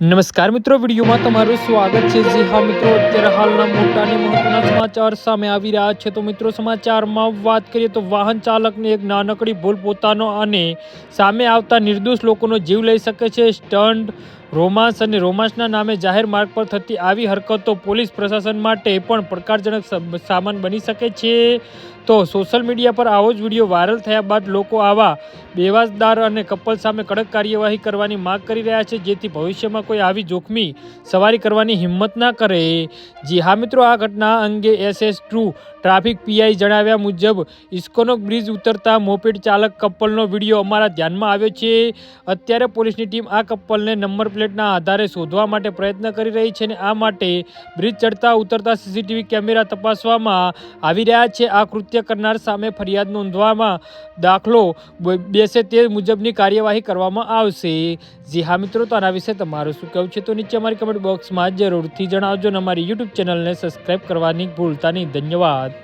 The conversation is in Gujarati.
નમસ્કાર મિત્રો, વિડીયોમાં તમારું સ્વાગત છે. જી હા મિત્રો, અત્યારે હાલના મોટા અને મહત્વના સમાચાર સામે આવી રહ્યા છે. તો મિત્રો, સમાચારમાં વાત કરીએ તો વાહન ચાલકને એક નાનકડી ભૂલ પોતાનો અને સામે આવતા નિર્દોષ લોકોનો જીવ લઈ શકે છે. સ્ટન્ટ રોમાન્સ અને રોમાન્સના નામે જાહેર માર્ગ પર થતી આવી હરકતો પોલીસ પ્રશાસન માટે પણ પડકારજનક સામાન બની શકે છે. તો સોશિયલ મીડિયા પર આવો જ વીડિયો વાયરલ થયા બાદ લોકો આવા બેવાસદાર અને કપલ સામે કડક કાર્યવાહી કરવાની માંગ કરી રહ્યા છે, જેથી ભવિષ્યમાં કોઈ આવી જોખમી સવારી કરવાની હિંમત ના કરે. જી હા મિત્રો, આ ઘટના અંગે એસએસ ટ્રુ ટ્રાફિક પીઆઈ જણાવ્યા મુજબ, ઇસ્કોનો બ્રિજ ઉતરતા મોપેડ ચાલક કપલનો વીડિયો અમારા ધ્યાનમાં આવ્યો છે. અત્યારે પોલીસની ટીમ આ કપલને નંબર પ્લેટના આધારે શોધવા માટે પ્રયત્ન કરી રહી છે અને આ માટે બ્રિજ ચડતા ઉતરતા સીસીટીવી કેમેરા તપાસવામાં આવી રહ્યા છે. આ કૃત્ય કરનાર સામે ફરિયાદ નોંધવામાં દાખલો બેસે તે મુજબની કાર્યવાહી કરવામાં આવશે. જી હા મિત્રો, તો આના વિશે તમારું શું કહેવું છે? તો નીચે અમારી કમેન્ટ બોક્સમાં જરૂરથી જણાવજો અને અમારી યુટ્યુબ ચેનલને સબસ્ક્રાઈબ કરવાની ભૂલતા નહીં ધન્યવાદ.